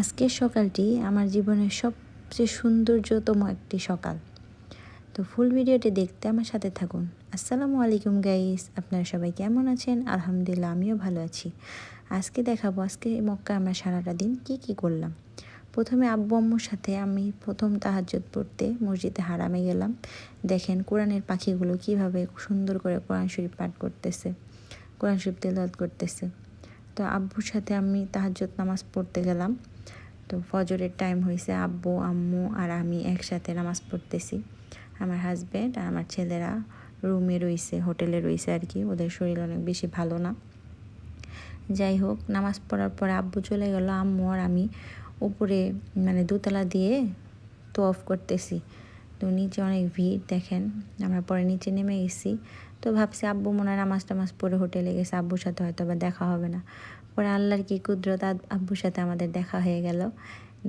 আজকের সকালটি আমার জীবনের সবচেয়ে সৌন্দর্যতম একটি সকাল। তো ফুল ভিডিওটি দেখতে আমার সাথে থাকুন। আসসালামু আলাইকুম গাইস আপনারা সবাই কেমন আছেন? আলহামদুলিল্লাহ, আমিও ভালো আছি। আজকে দেখাবো, আজকে মক্কা আমরা সারাটা দিন কি কি করলাম। প্রথমে আব্বু আম্মুর সাথে আমি প্রথম তাহাজ্জুদ পড়তে মসজিদে হারামে গেলাম। দেখেন কোরআনের পাখিগুলো কীভাবে সুন্দর করে কোরআন শরীফ পাঠ করতেছে, কোরআন শরীফ তেলাওয়াত করতেছে। তো আব্বুর সাথে আমি তাহাজ্জুদ নামাজ পড়তে গেলাম। তো ফজরের টাইম হয়েছে আব্বু, আম্মু আর আমি একসাথে নামাজ পড়তেছি। আমার হাজব্যান্ড আর আমার ছেলেরা রুমে রয়েছে হোটেলে রয়েছে আর কি, ওদের শরীর অনেক বেশি ভালো না। যাই হোক, নামাজ পড়ার পরে আব্বু চলে গেল, আম্মু আর আমি উপরে মানে দোতলা দিয়ে তো অফ করতেছি। তো নিচে অনেক ভিড়, দেখেন। আমরা পরে নিচে নেমে গেছি। তো ভাবছি আব্বু মনে হয় নামাজ টামাজ পরে হোটেলে গেছে, আব্বুর সাথে হয়তো আবার দেখা হবে না। পরে আল্লাহর কি কুদরত আব্বুর সাথে আমাদের দেখা হয়ে গেল।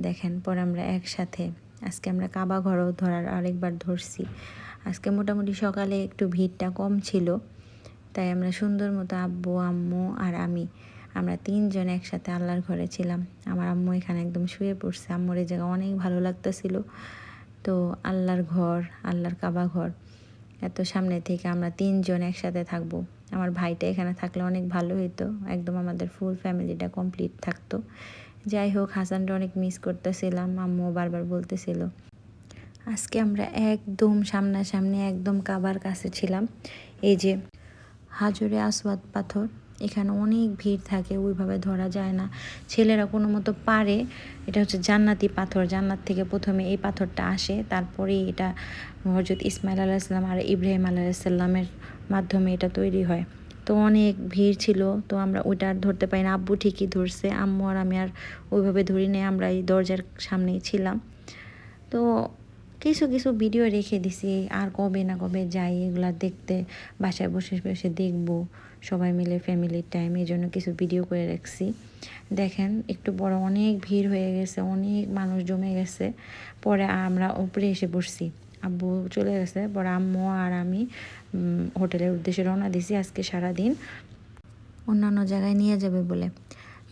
দেখেন, পরে আমরা একসাথে, আজকে আমরা কাবা ঘরও ধরার আরেকবার ধরছি। আজকে মোটামুটি সকালে একটু ভিড়টা কম ছিল, তাই আমরা সুন্দর মতো আব্বু, আম্মু আর আমি, আমরা তিনজন একসাথে আল্লাহর ঘরে ছিলাম। আমার আম্মু এখানে একদম শুয়ে পড়ছে, আম্মুর এই জায়গা অনেক ভালো লাগতেছিল। তো আল্লাহর ঘর, আল্লাহর কাবা ঘর এত সামনে থেকে আমরা তিনজন একসাথে থাকব। আমার ভাইটা এখানে থাকলে অনেক ভালো হইতো, একদম আমাদের ফুল ফ্যামিলিটা কমপ্লিট থাকতো। যাই হোক, হাসানটা অনেক মিস করতেছিলাম আম্মু বারবার বলতেছিল। আজকে আমরা একদম সামনাসামনি একদম কাবার কাছে ছিলাম। এই যে হাজরে আসওয়াদ পাথর এখানে অনেক ভিড় থাকে, ওইভাবে ধরা যায় না। ছেলেরা কোনো মতো পারে, এটা হচ্ছে জান্নাতি পাথর। জান্নাত থেকে প্রথমে এই পাথরটা আসে তারপরে এটা হজরত ইসমাইল আলাহিসাল্লাম আর ইব্রাহিম আলাহিসাল্লামের মাধ্যমে এটা তৈরি হয়। তো অনেক ভিড় ছিল, তো আমরা ওইটা আর ধরতে পারি না। আব্বু ঠিকই ধরছে, আম্মু আর আমি আর ওইভাবে ধরি নেই, আমরা এই দরজার সামনেই ছিলাম। তো কিছু কিছু ভিডিও রেখে দিছি। আর কবে না কবে যাই এগুলা দেখতে। বাসায় বসে বসে দেখব। সবাই মিলে ফ্যামিলির টাইম এই জন্য কিছু ভিডিও করে রাখছি। দেখেন, একটু বড় অনেক ভিড় হয়ে গেছে, অনেক মানুষ জমে গেছে। পরে আমরা উপরে এসে বসছি। আব্বু চলে গেছে, পরে আম্মু আর আমি হোটেলের উদ্দেশ্যে রওনা দিছি আজকে সারা দিন অন্যান্য জায়গায় নিয়ে যাবে বলে।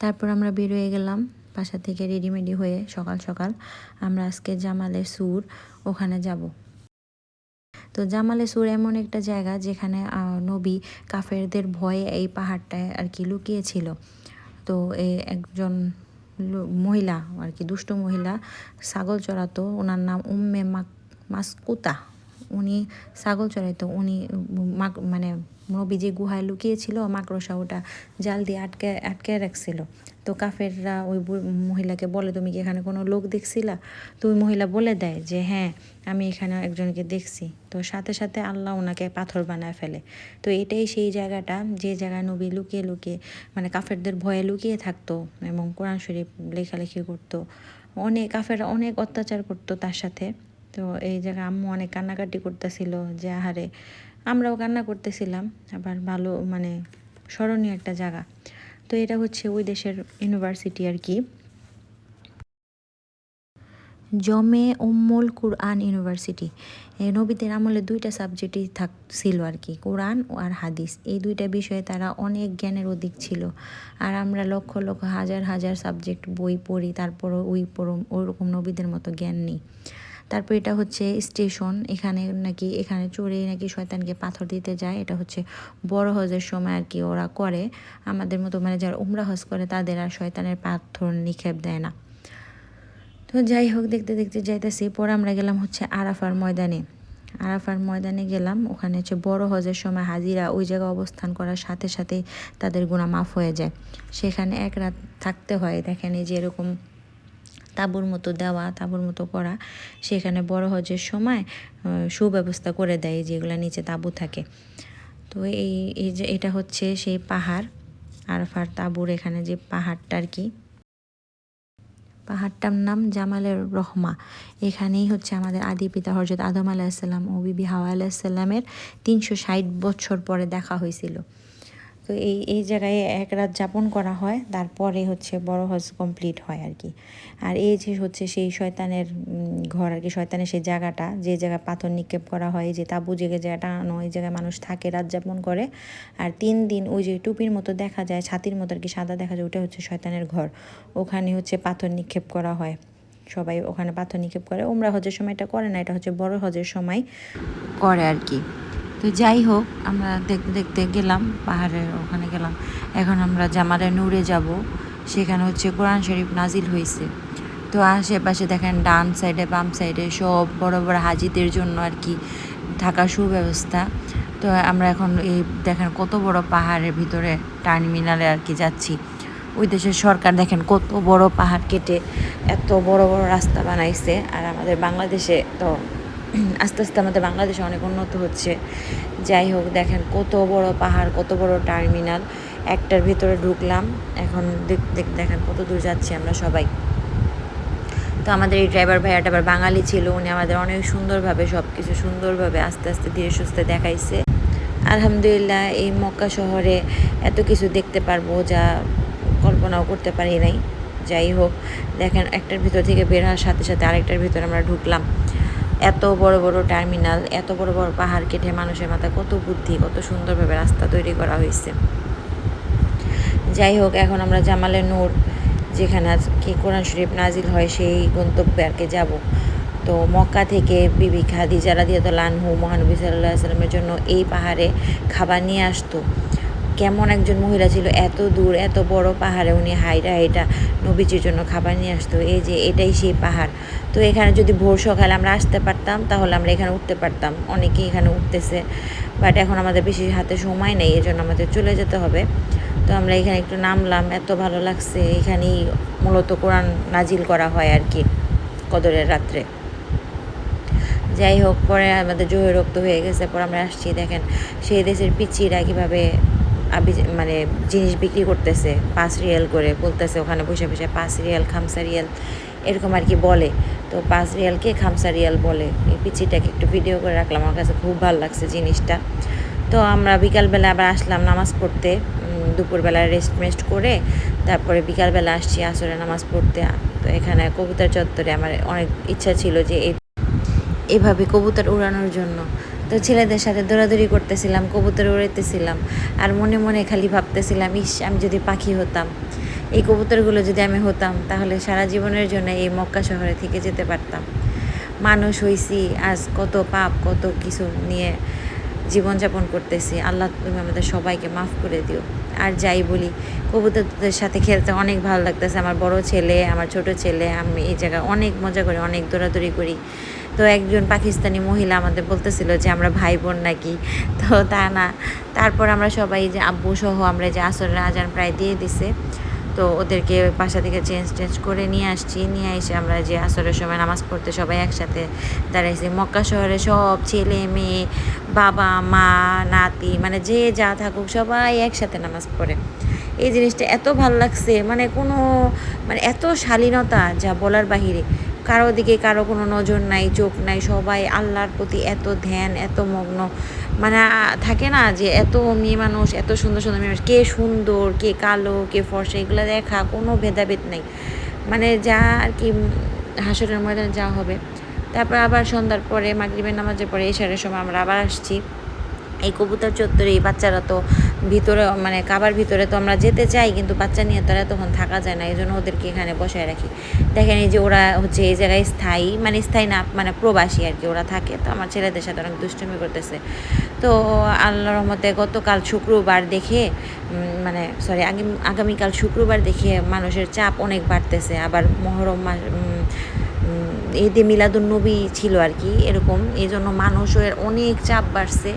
তারপর আমরা বের হয়ে গেলাম। বাসা থেকে রেডিমেডি হয়ে সকাল সকাল আমরা আজকে জামালে সুর ওখানে যাব। তো জামালে সুর এমন একটা জায়গা যেখানে নবী কাফেরদের ভয়ে এই পাহাড়টায় আর কি লুকিয়েছিল। তো একজন মহিলা আর কি, দুষ্ট মহিলা, ছাগল চড়াতো, ওনার নাম উম্মে মাক, মাসকুতা। উনি ছাগল চড়াইতো, উনি মানে নবী যে গুহায় লুকিয়েছিল, মাকড়সা ওটা জাল দিয়ে আটকে আটকে রাখছিল। তো কাফেররা ওই মহিলাকে বলে, তুমি কি এখানে কোনো লোক দেখছিলা? তো ওই মহিলা বলে দেয় যে হ্যাঁ আমি এখানে একজনকে দেখছি। তো সাথে সাথে আল্লাহ ওনাকে পাথর বানায় ফেলে। তো এটাই সেই জায়গাটা, যে জায়গায় নবী লুকিয়ে লুকিয়ে মানে কাফেরদের ভয়ে লুকিয়ে থাকতো এবং কোরআন শরীফ লেখালেখি করতো। অনেক, কাফেররা অনেক অত্যাচার করতো তার সাথে। তো এই জায়গায় আম্মু অনেক কান্নাকাটি করতেছিল যে, আহারে আমরাও কান্না করতেছিলাম, আবার ভালো মানে স্মরণীয় একটা জায়গা। তো এটা হচ্ছে ওই দেশের ইউনিভার্সিটি আর কি। জমে উম্মুল কুরআন ইউনিভার্সিটি নবীদের আমলে দুইটা সাবজেক্টই থাক, ছিল আর কি, কোরআন আর হাদিস। এই দুইটা বিষয়ে তারা অনেক জ্ঞানের অধিক ছিল। আর আমরা লক্ষ লক্ষ হাজার হাজার সাবজেক্ট বই পড়ি, তারপরও ওই ওরকম নবীদের মতো জ্ঞান নেই। তারপর এটা হচ্ছে স্টেশন, এখানে নাকি, এখানে চড়ে নাকি শয়তানকে পাথর দিতে যায়। এটা হচ্ছে বড় হজের সময় আর কি ওরা করে। আমাদের মতো মানে যারা উমরা হজ করে তাদের আর শয়তানের পাথর নিক্ষেপ দেয় না। তো যাই হোক, দেখতে দেখতে যাইতেছি। পরে আমরা গেলাম হচ্ছে আরাফার ময়দানে। আরাফার ময়দানে গেলাম। ওখানে হচ্ছে বড় হজের সময় হাজিরা ওই জায়গায় অবস্থান করার সাথে সাথেই তাদের গুণা মাফ হয়ে যায়। সেখানে এক রাত থাকতে হয়। দেখেন এই যে এরকম তাঁবুর মতো দেওয়া, তাঁবুর মতো করা, সেখানে বড় হজের সময় সুব্যবস্থা করে দেয় যেগুলো নিচে তাঁবু থাকে। তো এই এই যে এটা হচ্ছে সেই পাহাড়, আরফার তাঁবুর এখানে যে পাহাড়টা আর কি পাহাড়টার নাম জামালের রহমা। এখানেই হচ্ছে আমাদের আদি পিতা হরজত আদম আলাহিসাল্লাম ও বিবি হাওয়া আলাহিসাল্লামের তিনশো ষাট বছর পরে দেখা হয়েছিল। তো এই এই জায়গায় এক রাত যাপন করা হয়, তারপরে হচ্ছে বড় হজ কমপ্লিট হয় আর কি। আর এই যে হচ্ছে সেই শয়তানের ঘর আর কি, শয়তানের সেই জায়গাটা, যে জায়গায় পাথর নিক্ষেপ করা হয় যে তাবু যে জায়গাটা টানানো ওই জায়গায় মানুষ থাকে, রাত যাপন করে। আর তিন দিন ওই যে টুপির মতো দেখা যায়, ছাতির মতো আর কি সাদা দেখা যায় ওটা হচ্ছে শয়তানের ঘর। ওখানে হচ্ছে পাথর নিক্ষেপ করা হয়। সবাই ওখানে পাথর নিক্ষেপ করে। ওমরা হজের সময় এটা করে না, এটা হচ্ছে বড় হজের সময় করে আর কি। তো যাই হোক, আমরা দেখতে দেখতে গেলাম পাহাড়ের ওখানে গেলাম। এখন আমরা জামালে নূরে যাব, সেখানে হচ্ছে কোরআন শরীফ নাজিল হয়েছে তো আশেপাশে দেখেন ডান সাইডে, বাম সাইডে সব বড় বড় হাজিদের জন্য আর কি থাকার সুব্যবস্থা। তো আমরা এখন এই দেখেন কত বড় পাহাড়ের ভিতরে টার্মিনালে আর কি যাচ্ছি। ওই দেশের সরকার দেখেন কত বড় পাহাড় কেটে এত বড় বড় রাস্তা বানাইছে, আর আমাদের বাংলাদেশে তো আস্তে আস্তে আমাদের বাংলাদেশে অনেক উন্নত হচ্ছে। যাই হোক, দেখেন কত বড় পাহাড়, কত বড় টার্মিনাল। একটার ভিতরে ঢুকলাম, এখন দেখ, দেখ- দেখেন কত দূর যাচ্ছি আমরা সবাই। তো আমাদের এই ড্রাইভার ভাইয়াটা আবার বাঙালি ছিল, উনি আমাদের অনেক সুন্দরভাবে সব কিছু সুন্দরভাবে আস্তে আস্তে ধীরে সুস্থে দেখাইছে। আলহামদুলিল্লাহ, এই মক্কা শহরে এত কিছু দেখতে পারব যা কল্পনাও করতে পারি নাই। যাই হোক, দেখেন একটার ভিতর থেকে বের হওয়ার সাথে সাথে আরেকটার ভিতরে আমরা ঢুকলাম। এত বড় বড় টার্মিনাল, এত বড় বড় পাহাড় কেটে মানুষের মাথায় কত বুদ্ধি, কত সুন্দরভাবে রাস্তা তৈরি করা হয়েছে। যাই হোক, এখন আমরা জামালে নূর, যেখানে কি কোরআন শরীফ নাজিল হয় সেই গন্তব্যে আর কি যাব। তো মক্কা থেকে বিবি খাদিজা রাদিয়াতুল্লাহ আনহু মহানবী সাল্লাহ সাল্লামের জন্য এই পাহাড়ে খাবার নিয়ে আসতো। কেমন একজন মহিলা ছিল, এত দূর, এত বড় পাহাড়ে উনি হাইটা হাইটা নবীজির জন্য খাবার নিয়ে আসতো। এই যে এটাই সেই পাহাড়। তো এখানে যদি ভোর সকালে আমরা আসতে পারতাম, তাহলে আমরা এখানে উঠতে পারতাম। অনেকেই এখানে উঠতেছে বাট এখন আমাদের বেশি হাতে সময় নেই এই জন্য আমাদের চলে যেতে হবে। তো আমরা এখানে একটু নামলাম, এত ভালো লাগছে। এখানেই মূলত কোরআন নাজিল করা হয় আর কি, কদরের রাত্রে। যাই হোক, পরে আমাদের জোহে রক্ত হয়ে গেছে, পরে আমরা আসছি। দেখেন, সেই দেশের পিচিরা কীভাবে মানে জিনিস বিক্রি করতেছে, পাঁচ রিয়াল করে বলতেছে ওখানে বসে বসে, পাঁচ রিয়াল, খামসা রিয়াল, এরকম আর কি বলে। তো পাঁচ রিয়ালকে খামসা রিয়াল বলে? এই পিচিটাকে একটু ভিডিও করে রাখলাম, আমার কাছে খুব ভালো লাগছে জিনিসটা। তো আমরা বিকালবেলা আবার আসলাম নামাজ পড়তে দুপুরবেলা রেস্ট মেস্ট করে, তারপরে বিকালবেলা আসছি আসরে নামাজ পড়তে। তো এখানে কবুতর চত্বরে আমার অনেক ইচ্ছা ছিল যে এভাবে কবুতর উড়ানোর জন্য। তো ছেলেদের সাথে দৌড়াদৌড়ি করতেছিলাম, কবুতর উড়াইতেছিলাম, আর মনে মনে খালি ভাবতেছিলাম, ইস, আমি যদি পাখি হতাম, এই কবুতরগুলো যদি আমি হতাম, তাহলে সারা জীবনের জন্য এই মক্কা শহরে থেকে যেতে পারতাম। মানুষ হইছি, আজ কত পাপ, কত কিছু নিয়ে জীবনযাপন করতেছি। আল্লাহ তুমি আমাদের সবাইকে মাফ করে দিও। আর যাই বলি, কবুতরদের সাথে খেলতে অনেক ভালো লাগতেছে। আমার বড় ছেলে, আমার ছোট ছেলে, আমি এই জায়গায় অনেক মজা করি, অনেক দৌড়াদৌড়ি করি। তো একজন পাকিস্তানি মহিলা আমাদের বলতেছিল যে আমরা ভাই বোন নাকি। তো তা না। তারপর আমরা সবাই যে আব্বু সহ আমরা যে আসরের আজান প্রায় দিয়ে দিছে। তো ওদেরকে বাসা থেকে চেঞ্জ টেঞ্জ করে নিয়ে আসছি। নিয়ে এসে আমরা যে আসরের সময় নামাজ পড়তে সবাই একসাথে দাঁড়াইছি। মক্কা শহরে সব ছেলে মেয়ে, বাবা, মা, নাতি মানে যে যা থাকুক সবাই একসাথে নামাজ পড়ে। এই জিনিসটা এত ভালো লাগছে। মানে কোনো মানে এত শালীনতা যা বলার বাহিরে। কারও দিকে কারও কোনো নজর নাই, চোখ নাই, সবাই আল্লাহর প্রতি এত ধ্যান, এত মগ্ন। মানে থাকে না যে এত মেয়ে মানুষ, এত সুন্দর সুন্দর মেয়ে মানুষ, কে সুন্দর, কে কালো, কে ফর্সা, এগুলো দেখা কোনো ভেদাভেদ নেই। মানে যা আর কি হাসরের ময়দানে যা হবে। তারপর আবার সন্ধ্যার পরে, মাগরিবের নামাজের পরে, এশারের সময় আমরা আবার আসছি। এই কবুতর চত্বরে এই বাচ্চারা তো ভিতরে মানে কাবার ভিতরে তো আমরা যেতে চাই, কিন্তু বাচ্চা নিয়ে তারা তখন থাকা যায় না, এই জন্য ওদেরকে এখানে বসায় রাখি। দেখেন এই যে ওরা হচ্ছে এই জায়গায় স্থায়ী মানে স্থায়ী না মানে প্রবাসী আর কি ওরা থাকে, তো আমার ছেলেদের সাথে অনেক দুষ্টুমি করতেছে। তো আল্লাহ রহমতে গতকাল শুক্রবার দেখে মানে সরি আগামীকাল শুক্রবার দেখে মানুষের চাপ অনেক বাড়তেছে, আবার মহরম মাস ঈদে মিলাদুন নবী ছিল আর কি, এরকম, এই জন্য মানুষের অনেক চাপ বাড়ছে।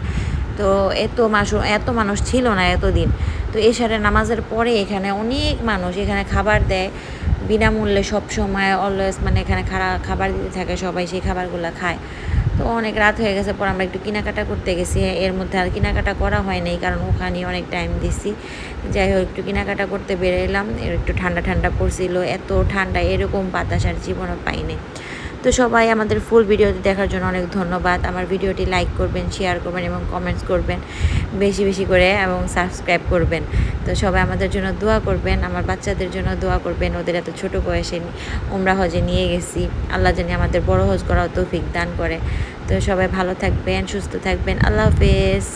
তো এত মাস এত মানুষ ছিল না এতদিন। তো এশারে নামাজের পরে এখানে অনেক মানুষ এখানে খাবার দেয়। বিনামূল্যে সব সময় অলওয়েজ মানে এখানে খারা, খাবার দিতে থাকে সবাই, সেই খাবারগুলো খায়। তো অনেক রাত হয়ে গেছে, পর আমরা একটু কেনাকাটা করতে গেছি। এর মধ্যে আর কেনাকাটা করা হয় নাই, কারণ ওখানে অনেক টাইম দিছি। যাই হোক, একটু কেনাকাটা করতে বেরোলাম একটু ঠান্ডা ঠান্ডা পড়ছিল। এত ঠান্ডা, এরকম বাতাস আর জীবনও পাইনি। তো সবাই আমাদের ফুল ভিডিওটি দেখার জন্য অনেক ধন্যবাদ। আমার ভিডিওটি লাইক করবেন শেয়ার করবেন এবং কমেন্টস করবেন বেশি বেশি করে এবং সাবস্ক্রাইব করবেন। তো সবাই আমাদের জন্য দোয়া করবেন, আমার বাচ্চাদের জন্য দোয়া করবেন, ওদের এত ছোট বয়সে উমরা হজে নিয়ে গেছি। আল্লাহ জানি আমাদের বড় হজ করাও তৌফিক দান করে। তো সবাই ভালো থাকবেন, সুস্থ থাকবেন। আল্লাহ হাফেজ।